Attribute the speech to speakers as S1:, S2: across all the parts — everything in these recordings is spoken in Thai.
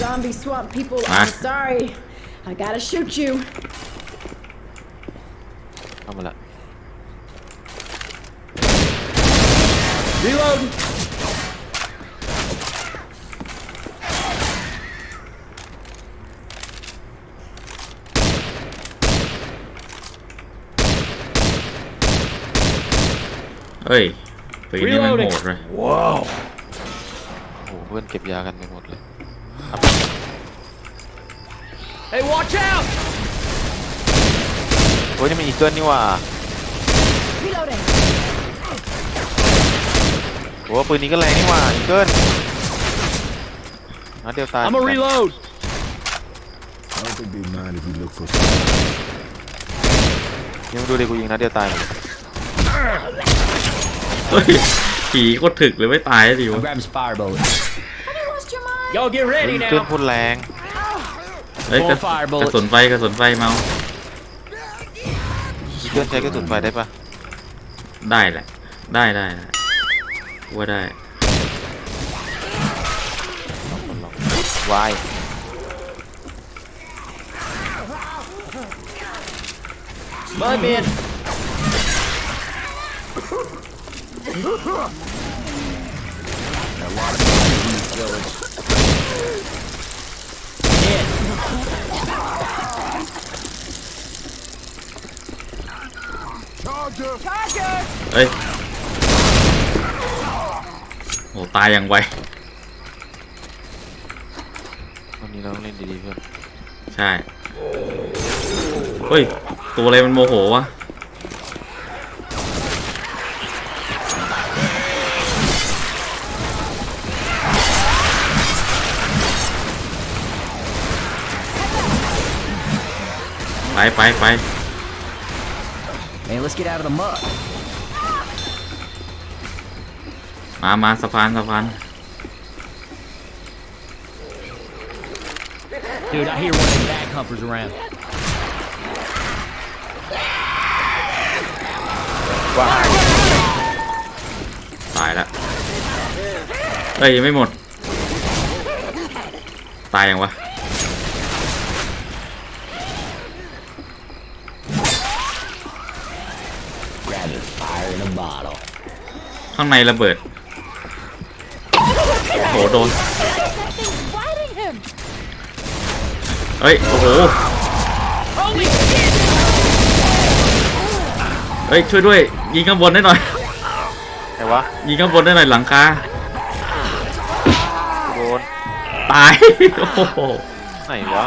S1: zombie swamp people.
S2: Ah.
S1: I'm sorry. I gotta shoot you.
S3: เข้ามาละ
S4: Reload.
S2: เอ้ยปืนนี่มันโหดเลย
S4: Whoa.
S3: โอ้โหเพื่อนเก็บยากันไปหมดเลย
S4: Hey, watch out!
S3: โอ้ยนี่มันอีเกิลนี่หว่า
S1: Reloading.
S3: โอ้ปืนนี้ก็แรงนี่หว่าอีเกิลนัดเดียวตาย
S4: I'm a reload.
S5: I don't think they mind if we look for
S3: ยังดูดิกูยิงนัดเดียวตายหมดเลย
S2: เฮ้ยผีโคตรถึกเลยไม่ตายสิวะ
S4: I'm grabbing some fire bullets.
S1: Have you lost your mind?
S4: Y'all get
S3: เฮ้ย
S4: ready
S3: อีเกิล
S4: now.
S3: พูดแรง
S2: เฮ้ยกระ
S4: Full fire
S2: ก
S4: bullets
S2: ระสุนไฟกระสุนไฟเมา
S3: อีเกิลใช้กระสุนไฟได้ปะ
S2: ได้แหละ ได้ได้ได้ว่าได้
S3: วาย
S4: Mud man.
S5: Charger!
S2: เอ้ยโอ้ตายอย่างไว
S3: วันนี้เราต้องเล่นดีๆเพื่อน
S2: ใช่เฮ้ยตัวอะไรมันโมโหวะไปไปไป
S4: Man, let's get out of the mud.
S2: มามาสะพานสะพาน
S4: Dude, I hear one of them bag humpers around.
S2: ตายแล้วเอ้ยยังไม่หมด ตายยังวะ ข้างในระเบิดโอ้โหโดน
S1: Fighting him.
S2: เฮ้ย โอ้โห
S4: Holy shit!
S2: เฮ้ย ช่วยด้วย ยิงข้างบนได้หน่อย
S3: ไหนวะ
S2: ยิงข้างบนได้หน่อยหลังคา
S3: โดน
S2: ตาย โอ้โห
S3: ไหนวะ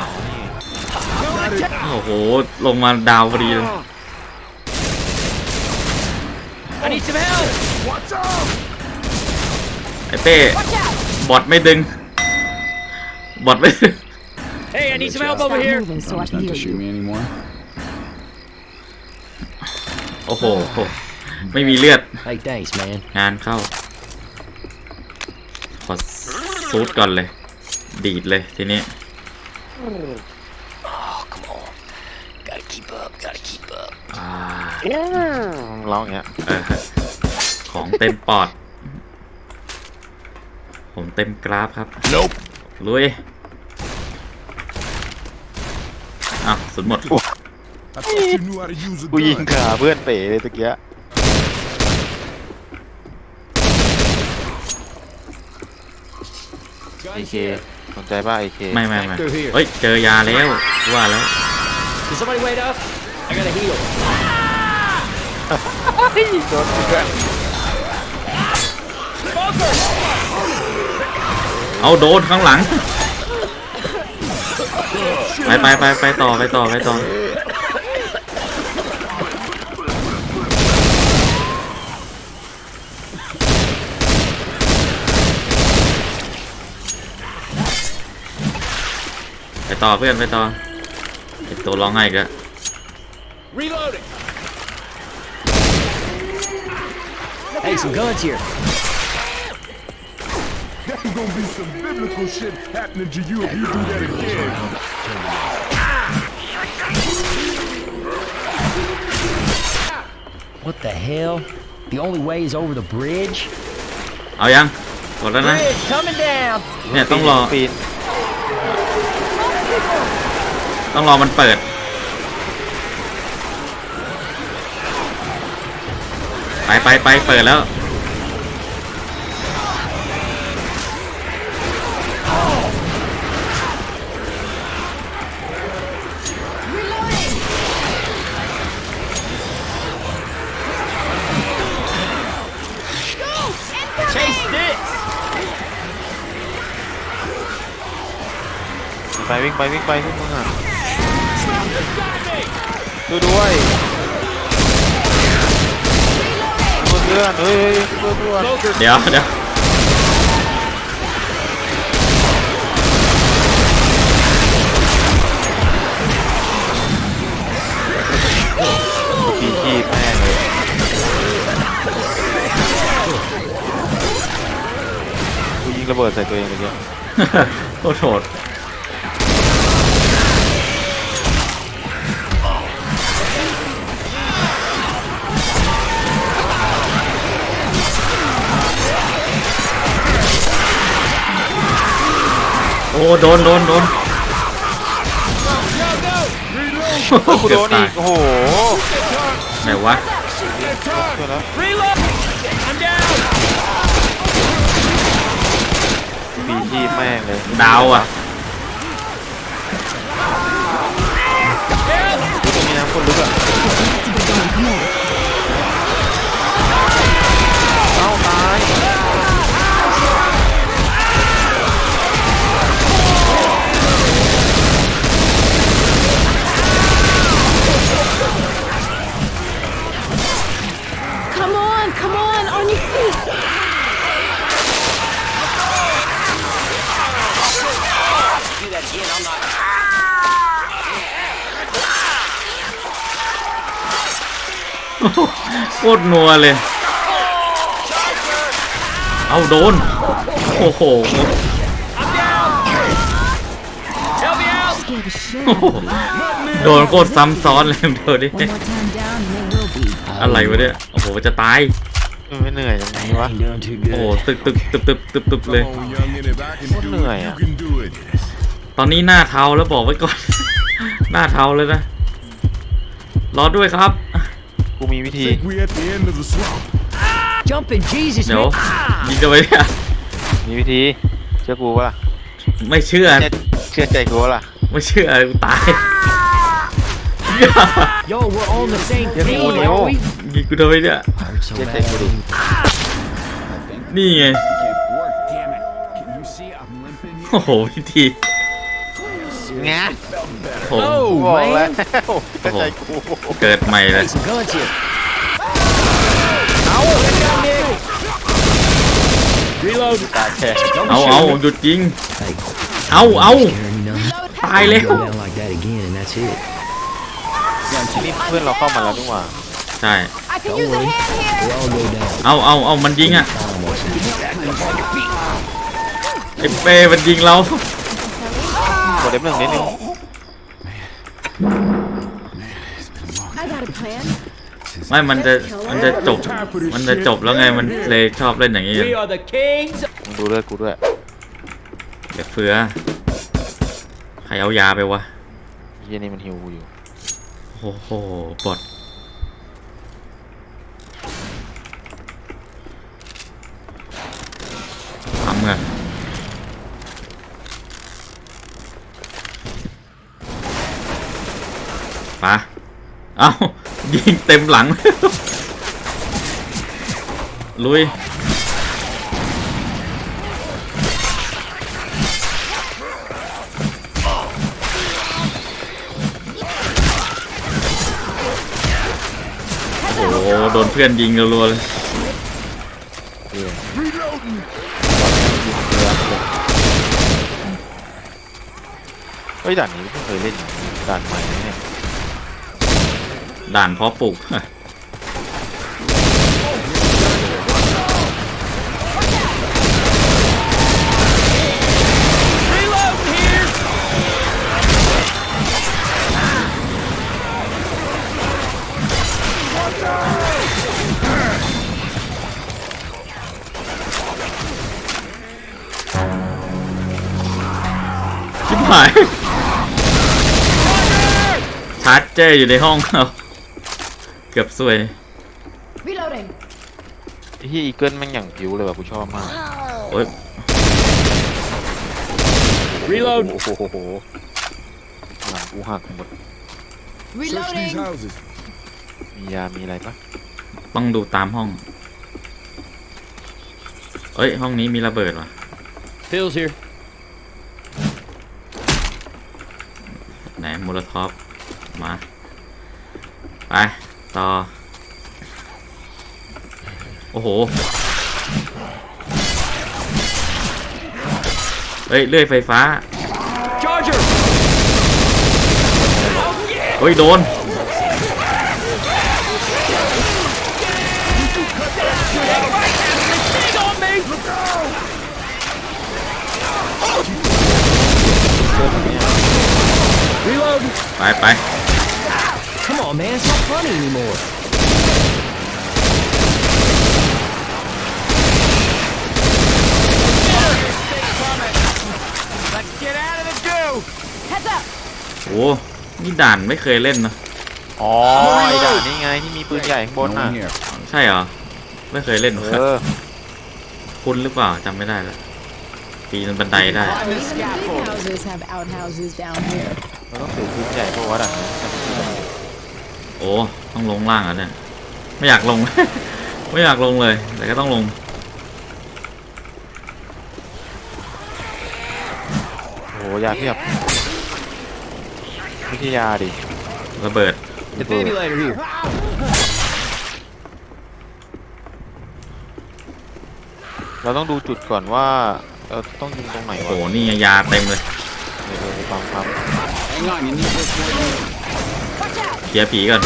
S3: อ๋อนี่
S2: โอ้โห ลงมาดาวพอดีเลย
S4: I need some help!
S5: Watch out!
S2: ไอ้เป้บอทไม่ดึง บอทไม่ดึง
S4: Hey, I need some help
S1: Stop
S4: over here.
S1: moving so I
S5: Promise
S1: can
S5: not
S1: hear
S5: to shoot
S1: you.
S5: me anymore.
S2: โอ้โห ไม่มีเลือด
S4: Hey, thanks, man.
S2: งานเข้า ขอซูดก่อนเลย ดีดเลยทีนี้
S4: Oh, come on. Gotta keep up, gotta keep up.
S2: อ่า
S3: ร้องอย่างเงี้ย
S2: เออของเต็มปอด ผมเต็มกราฟครับ
S5: Nope.
S2: ลุยอ้าวสุดหมด
S5: I thought you knew how to use a
S3: กูยิง
S5: gun.
S3: ขาเพื่อนเป๋เลยตะเกียไอเคสนใจป่ะไอเค
S2: ไม่ไม่ไม่
S4: Through here.
S2: เฮ้ย เจอยาแล้วว่าแล้ว
S4: Can somebody wait up? I gotta heal.
S3: โดนเพื่อน
S2: เอาโดนข้างหลัง ไปไปไปไปต่อไปต่อไปต่อไปต่อเพื่อนไปต่อตัวร้องไห้กแล้ว
S4: Reloading. Hey, some guns here.
S5: There's gonna be some biblical shit happening to you if you do that again.
S4: What the hell? The only way is over the bridge?
S2: เอายังหมดแล้วนะ
S4: Bridge coming down.
S2: เนี่ยต้องรอ
S3: ปีน
S2: เ ต้องรอมันเปิด ไปไปไปเปิดแล้ว
S4: Chase this!
S3: ไปวิ่งไปวิ่งไปพวกมึงอะดูด้วยเพื่อนเฮ้ยเพื่อนเพื่อน
S2: เดี๋ยวเดี๋ยว
S3: ปีชีพแม่งเลยกูยิงระเบิดใส่ตัวเองเลยเนี่ย
S2: โคตรโหด โอ้โดนโดนโดน
S3: กูโดนอีกโอ้โห
S2: ไหนวะ
S3: เพื่อนแล้ว
S4: Reload! I'm down!
S3: ปีชีพแม่งเลย
S2: ดาวอะ
S3: ดูตรงนี้นะคนลึกอะ
S2: โคตรนัวเลย เอาโดนโอ้โห
S4: Help me out!
S1: Scared the shit
S2: โอ้โห โดนโคตรซ้ำซ้อนเลยเดี๋ยวดิ
S1: One more time down and they will be.
S2: อะไรวะเนี่ย โอ้โห จะตาย
S3: มัน ไม่เหนื่อยอย่างนี้วะ
S4: Ain't doing too
S2: โอ้โห
S4: good.
S2: ตึกตึกตึบตึบตึบตึบเลย
S5: Come on, youngin', if I can do
S3: He นื่อย
S5: it,
S3: อะ
S5: you can do it.
S2: ตอนนี้หน้าเทาแล้วบอกไว้ก่อน หน้าเทาเลยนะ รอด้วยครับ
S3: กูมีวิธี
S5: Think we at the end of the swamp.
S4: Jumping Jesus,
S2: เดี๋ยว
S4: man!
S2: ยิงกันไปเนี่ย
S3: มีวิธี เชื่อกูปะล่ะ
S2: ไม่เชื่อ
S3: เชื่อเชื่อใจกูปะล่ะ
S2: ไม่เชื่อกูตาย
S4: Yo, we're on the same
S3: Yeah,
S4: team,
S3: Audio.
S4: aren't we?
S2: ยิงกูทำไมเนี่ย
S4: Hurt so
S3: เชื่อใจ
S4: bad.
S3: กูดิ
S2: นี่ไง
S5: Can't work, damn it. Can you see I'm limping here?
S2: โอ้โหพิธี
S3: งะ
S2: โอ้โห
S4: Oh,
S3: บอกแล้ว
S4: man!
S3: เชื่อใจกู
S2: เกิดใหม่เลย
S4: Some guns here.
S3: เอา
S4: Reload!
S3: ตายแค่
S4: Don't
S2: เอา
S4: shoot
S2: เอา
S4: me.
S2: หยุดยิง
S4: Hey,
S2: เอาเอา
S4: scaring me none.
S2: ตายแล้ว
S4: Go down like that again, and that's it.
S3: นี่เพื่อนเราเข้ามาแล้วด้วยว่า
S2: ใช่
S1: I can
S4: Don't
S1: use a
S4: worry.
S1: hand here.
S4: We all go down.
S2: เอาเอาเอามันยิงอะ
S4: Almost.
S2: ไอ้เป้มันยิงเรา
S3: กดเด็บหนึ่งนิดนึง
S1: I got a plan.
S2: ไม่มันจะมันจะจบ มันจะจบแล้วไงมันเลยชอบเล่นอย่างนี้
S4: We are the kings
S3: มึงดูเลือดกูด้วย
S2: เดี๋ยวเฟือใครเอายาไปวะ
S3: เฮียนี่มันหิวกูอยู่
S2: โอ้โหบอดทำไงปะเอายิงเต็มหลัง ลุย โอ้โหโดนเพื่อนยิงรัวๆเลย
S3: เฮ้ยด่านนี้เพิ่งเคยเล่นด่านใหม่นะเนี่ย
S2: ด่านเพาะปลูก หายชาร์จเจอร์อยู่ในห้องเอาเกือบซวย
S1: Reloading.
S3: ที่อีเกิลแม่งอย่างผิวเลยแบบกูชอบมาก
S2: โอ้ย
S4: Reload.
S3: โอ้โหโหหลังกูหักหมด
S5: Search these
S1: Reloading.
S5: houses.
S3: มียา มีอะไรปะ
S2: ต้องดูตามห้อง เอ้ย ห้องนี้มีระเบิดว่ะ
S4: Phil's here.
S2: ไหน โมโลท็อปมา ไป ต่อ โอ้โห เฮ้ย เลื่อยไฟฟ้า
S4: Charger.
S2: เฮ้ย โดน ไปไป
S4: Come on, man. It's not funny anymore.
S1: Heads up.
S2: โอ้นี่ด่านไม่เคยเล่นนะ
S3: อ๋อไอ้ด่านนี่ไงที่มีปืนใหญ่ข้างบน
S5: No
S3: น่ะ
S5: one here.
S2: ใช่เหรอ ไม่เคยเล่น
S3: เออ
S2: คุณหรือเปล่าจำไม่ได้แล้ว ปีนบันไดได้
S1: Even big houses have outhouses down here.
S3: เราต้องถือปืนใหญ่เพราะว่าด่านนี้จำไม่ได้
S2: โอ้ต้องลงล่างอะเนี่ยไม่อยากลง ไม่อยากลงเลย แต่ก็ต้องลง
S3: โอ้โหยาเพียบไม่ใช่ยาดิ
S2: ระเบิด
S4: Defibrillator here.
S3: เราต้องดูจุดก่อนว่า เราต้องยิงตรงไหน
S2: โอ้
S3: วะ
S2: โหนี่ไงยาเต็มเลย
S3: เดี๋ยวเราไปฟังครับ
S5: Hang on, you need this one.
S2: เคลียร์ผีก่อน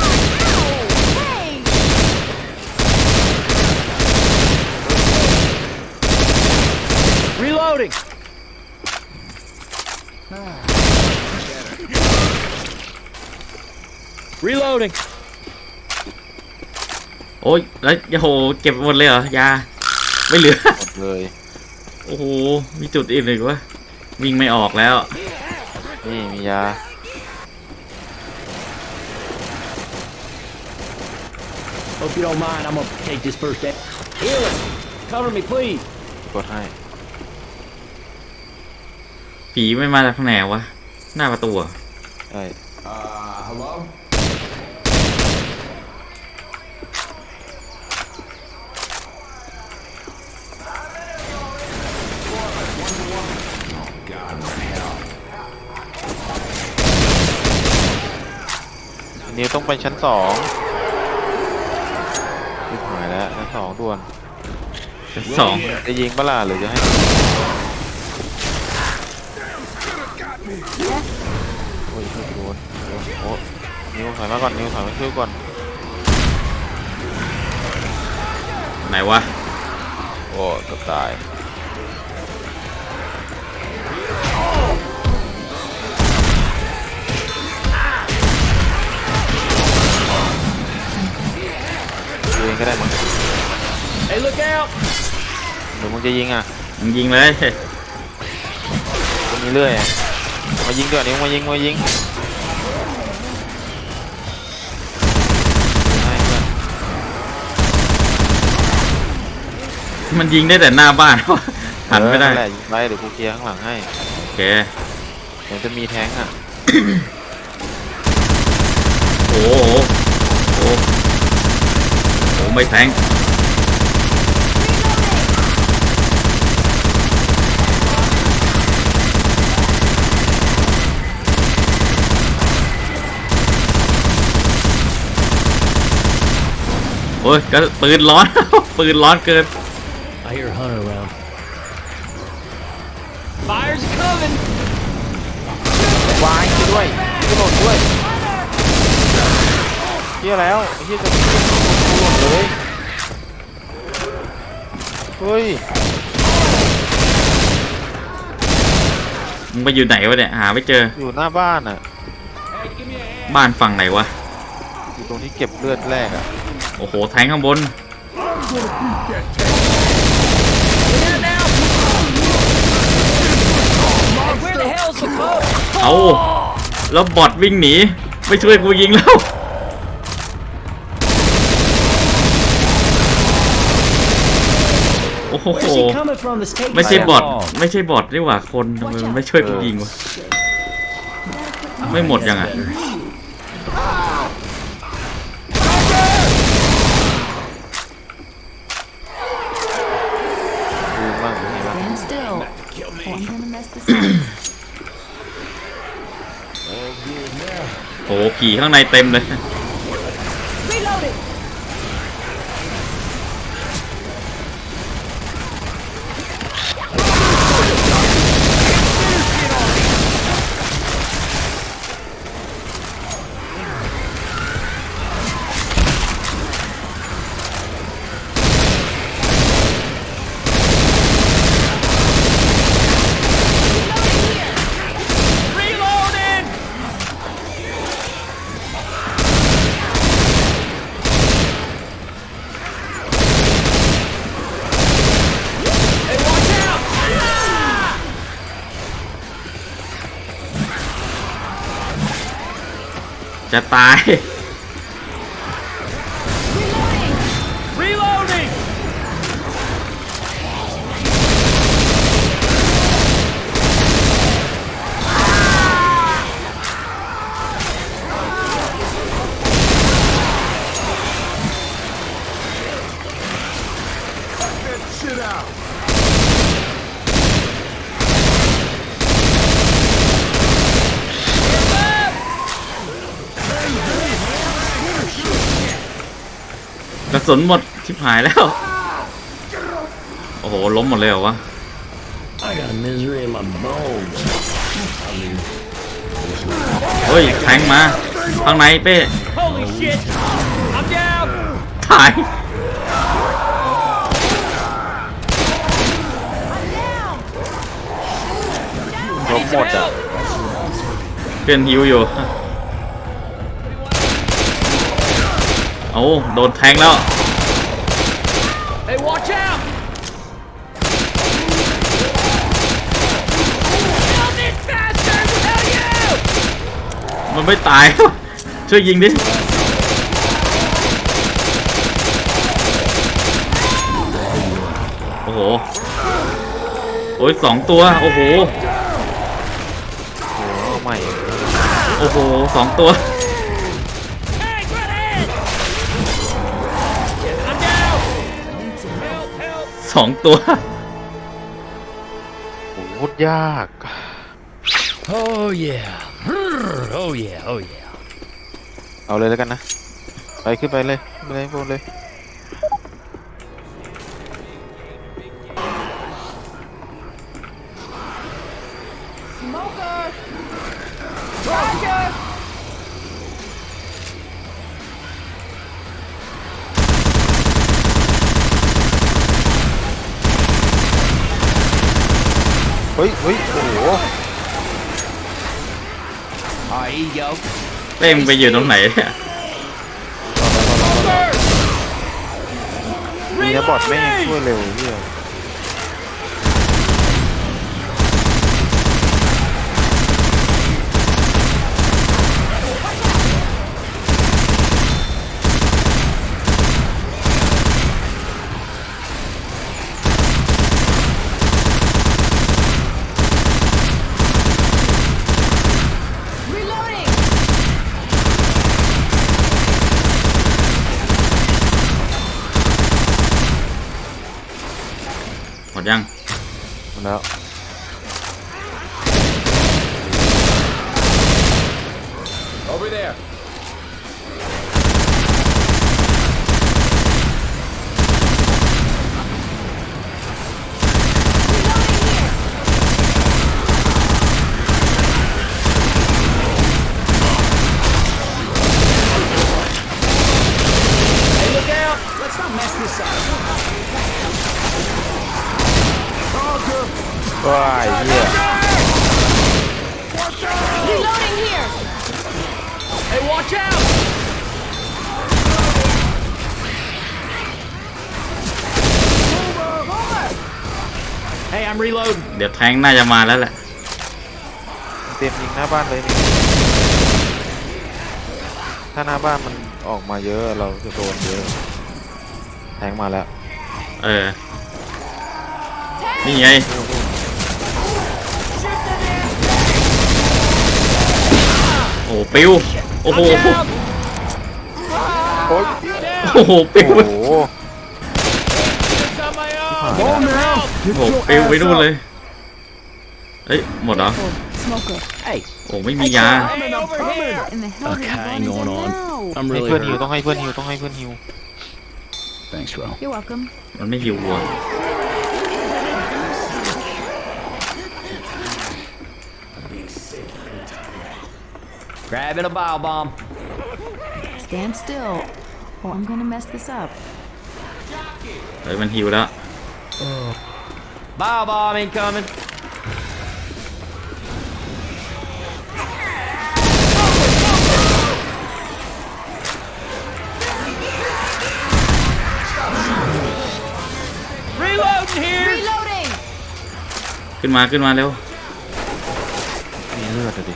S4: Reloading. Reloading.
S2: โอ้ยแล้วโอ้โหเก็บหมดเลยเหรอ ยา ไม่เหลือ
S3: หมดเลย
S2: โอ้โห มีจุดอื่นอีกวะวิ่งไม่ออกแล้ว
S3: นี่มียา
S4: Hope you don't mind. I'm gonna take this first aid. Healing. Cover me, please.
S3: กดให้
S2: ผีไม่มาจากทางไหนวะ หน้าประตูอะ
S3: ใช่ นนี้ต้องไปชั้นสองรีบหายแล้วชั้นสองด่วน
S2: ชั้นสอง
S3: จะยิงปะล่ะหรือจะให้โอ้ยโดนโดนโอ้นิ้วถอยมาก่อนนิ้วถอยมาช่วยก่อน
S2: ไหนวะ
S3: โอ้เกือบตาย ดูเองก็ได้มั้ง
S4: Hey, look out.
S3: หรือมึงจะยิงอะ
S2: มึงยิงเลย
S3: มึงมีเรื่อยอะมายิงก่อนนิ้วมายิงมายิงให้เพื่อน
S2: มันยิงได้แต่หน้าบ้าน หันไม่ได้
S3: เออแหละยิงไปเดี๋ยวกูเคลียร์ข้างหลังให้
S2: โอเค
S3: เดี๋ยวจะมีแท้งอะ
S2: โอ้โหโอ้โหโอ้โห ไม่แทงโอ้ยก็ปืนร้อน ปืนร้อนเกิน
S4: I hear a hunter around. Fire's coming.
S3: วายช่วยด้วยช่วยหล่นด้วยเฮียแล้วเฮียจะหล่น เลยเฮ้ย
S2: มึงไปอยู่ไหนวะเนี่ยหาไม่เจอ
S3: อยู่หน้าบ้านอะ
S2: บ้านฝั่งไหนวะ
S3: อยู่ตรงที่เก็บเลือดแรกอะ
S2: โอ้โหแทงข้างบน
S4: Where the hell's the code?
S2: เอาแล้วบอทวิ่งหนีไม่ช่วยกูยิงแล้ว อ้โห
S4: Where's he coming from that's taking
S2: ไม่ใช่
S4: that
S2: บอท
S4: ball?
S2: ไม่ใช่บอทนี่หว่าคนทำไมมันไม่ช่วยกูยิงวะไม่หมดยังอะ
S3: ดูมั่งนี่มั่ง
S1: Stand still. Oh, I'm gonna mess this up.
S2: โอ้โหผีข้างในเต็มเลย
S1: Reloading.
S4: Ah!
S2: จะ ตาย สุนหมดชิบหายแล้ว โอ้โห ล้มหมดเลยเหรอวะ
S4: I got a misery in my bones.
S2: เฮ้ย แทงมาข้างในเป้
S4: Holy shit! I'm down!
S2: ถ่าย
S3: ลบหมดอะ
S2: เพื่อนฮิวอยู่ เอาโดนแทงแล้ว ไม่ตาย ช่วยยิงดิโอ้โหโอ้ยสองตัว โอ้โห
S3: โอ้เอาใหม่
S2: โอ้โหสองตัว
S4: Hey, grenade! I'm down! Help, help!
S2: สองตัว
S3: โอ้โหโคตรยาก
S4: Oh, yeah. Oh, yeah, oh, yeah.
S3: เอาเลยแล้วกันนะ ไปขึ้นไปเลยขึ้นไปเลยบนเลย
S1: Smoker. Roger.
S3: เฮ้ยเฮ้ย โอ้โห
S4: Alright, here you go.
S2: เป้งไปอยู่ตรงไหนเนี่ย
S3: มีนะบอดแม่งยังช่วยเร็วเฮีย
S1: Reloading.
S2: หมดยัง
S3: หมดแล้ว
S5: Over there.
S4: Hey, look out! Let's not mess this up.
S3: ว้ายเฮีย
S1: Reloading here.
S4: Hey, watch out! Hey, I'm reloading.
S2: เดี๋ยวแทงน่าจะมาแล้วแหละ
S3: เต็มยิงหน้าบ้านเลยนี่ถ้าหน้าบ้านมันออกมาเยอะเราจะโดนเยอะ แทงมาแล้ว
S2: เออ นี่ไง โอ้โหปิวโอ้โห
S3: โอ้ย
S2: โอ้โหปิว
S3: โอ้โห
S2: โอ้โหปิวไปนู่นเลย เฮ้ยหมดเหรอ
S1: Smoker.
S4: Hey,
S2: โอ้ไม่มียา
S4: coming, I'm coming.
S1: In the hell
S4: Okay,
S1: did you
S4: hang
S1: run
S4: on,
S1: into
S4: on.
S1: now?
S4: I'm
S3: ให้
S4: really
S3: เพื่อนฮิว
S4: hurt.
S3: ต้องให้เพื่อนฮิวต้องให้เพื่อนฮิว
S4: Thanks, bro.
S1: You're welcome.
S2: มันไม่หิววัว
S4: Grabbing a bile bomb.
S1: Stand still, or I'm gonna mess this up.
S2: เฮ้ยมันหิวแล้ว
S4: Bile bomb incoming.
S2: ขึ้นมาขึ้นมาเร็ว
S3: มีเลือดอะดิ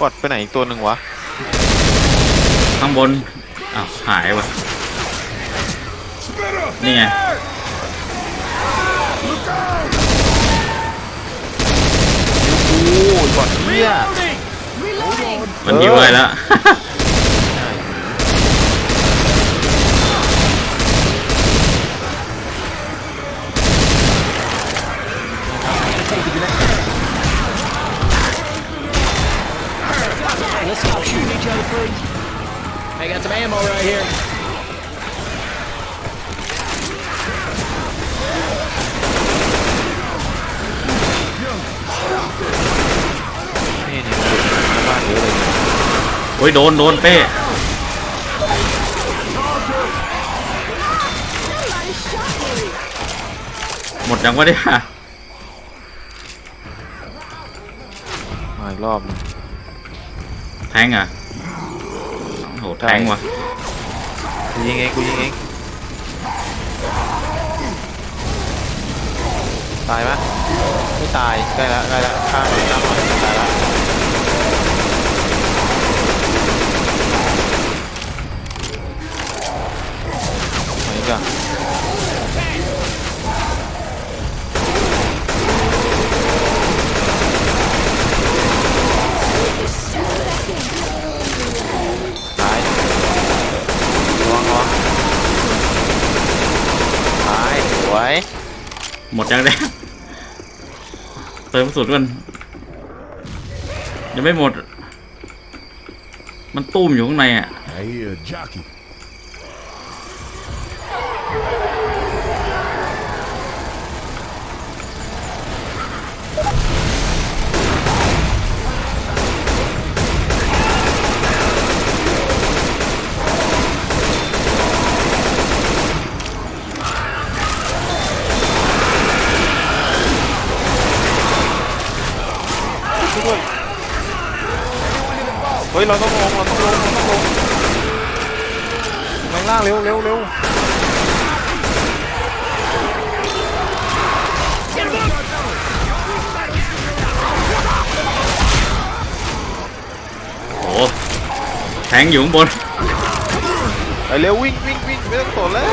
S3: กดไปไหนอีกตัวหนึ่งวะ
S2: ข้างบนอ้าวหายว่ะนี่ไง
S3: โอ้ยบอดเฮีย
S1: Reloading!
S2: มันหิวอะไรแล้ว โอ้ยโดนโดนเป้หมดยังวะเนี่ย
S3: มาอีกรอบหนึ่ง
S2: แทงอะโอ้โหแทงว่ะ
S3: กูยิงเองกูยิงเองตายไหมไม่ตายใกล้แล้วใกล้แล้วข้ามหน่อยข้ามหน่อยตายแล้ว ไหนกันตายระวังระวังตายสวย
S2: หมดยังเนี่ยเติมสุดกันยังไม่หมด มันตุ้มอยู่ข้างในอะ
S5: I hear a jockey.
S3: เฮ้ยเราต้องลงเราต้องลงเราต้องลงข้างล่างเร็วเร็วเร็ว
S2: โอ้โหแทงอยู่ข้างบน
S3: ไปเร็ววิ่งวิ่งวิ่งไม่ต้องสนแล้ว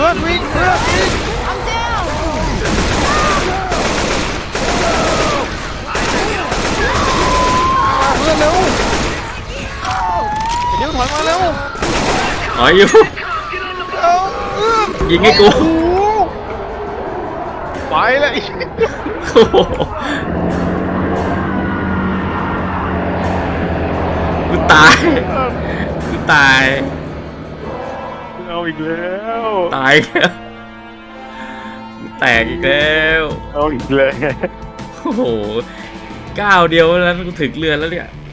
S3: พื่อนวิ่งเพื่อนวิ่ง
S1: I'm down!
S3: เพื่อนเร็วเดี๋ยวถอยมาเร็ว
S2: ถอยอยู่
S3: เร็วเอื้อ
S2: ยิงให้กู
S3: โอ้โหไปแล้วอีก
S2: โอ้โหกูตายกูตาย
S3: เอาอีกแล้ว
S2: ตายอีกแล้วกูแตกอีกแล้ว
S3: เอาอีกแล้ว
S2: โอ้โหก้าวเดียวแล้วกูถึงเรือนแล้วเนี่ย